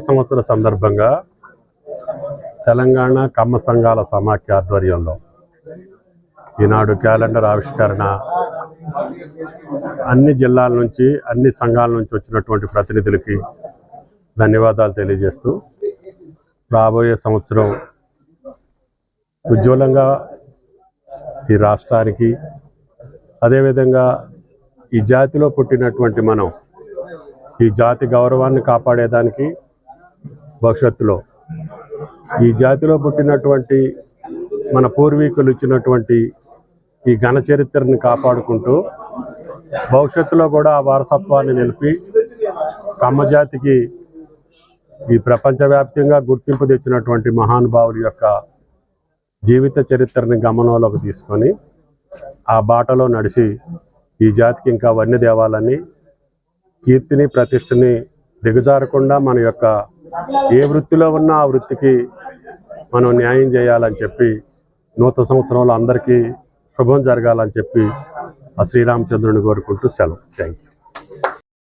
సంవత్సర సందర్భంగా తెలంగాణ కమ్మ సంఘాల సమాఖ్య ఆధ్వర్యంలో ఈనాడు క్యాలెండర్ ఆవిష్కరణ అన్ని జిల్లాల నుంచి అన్ని సంఘాల నుంచి వచ్చినటువంటి ప్రతినిధులకి ధన్యవాదాలు తెలియజేస్తూ రాబోయే సంవత్సరం ఉజ్వలంగా ఈ రాష్ట్రానికి అదేవిధంగా ఈ జాతిలో పుట్టినటువంటి మనం ఈ జాతి గౌరవాన్ని కాపాడేదానికి భవిష్యత్తులో. ఈ జాతిలో పుట్టినటువంటి మన పూర్వీకులు ఇచ్చినటువంటి ఈ ఘన చరిత్రని కాపాడుకుంటూ భవిష్యత్తులో కూడా ఆ వారసత్వాన్ని నిలిపి కమ్మ జాతికి ఈ ప్రపంచవ్యాప్తంగా గుర్తింపు తెచ్చినటువంటి మహానుభావుల యొక్క జీవిత చరిత్రని గమనంలోకి తీసుకొని ఆ బాటలో నడిచి ఈ జాతికి ఇంకా వన్య దేవాలని కీర్తిని ప్రతిష్టని దిగజారకుండా మన యొక్క ఏ వృత్తిలో ఉన్నా ఆ వృత్తికి మనం న్యాయం చేయాలని చెప్పి నూతన సంవత్సరంలో అందరికీ శుభం జరగాలని చెప్పి ఆ శ్రీరామచంద్రుని కోరుకుంటూ సెలవు. Thank you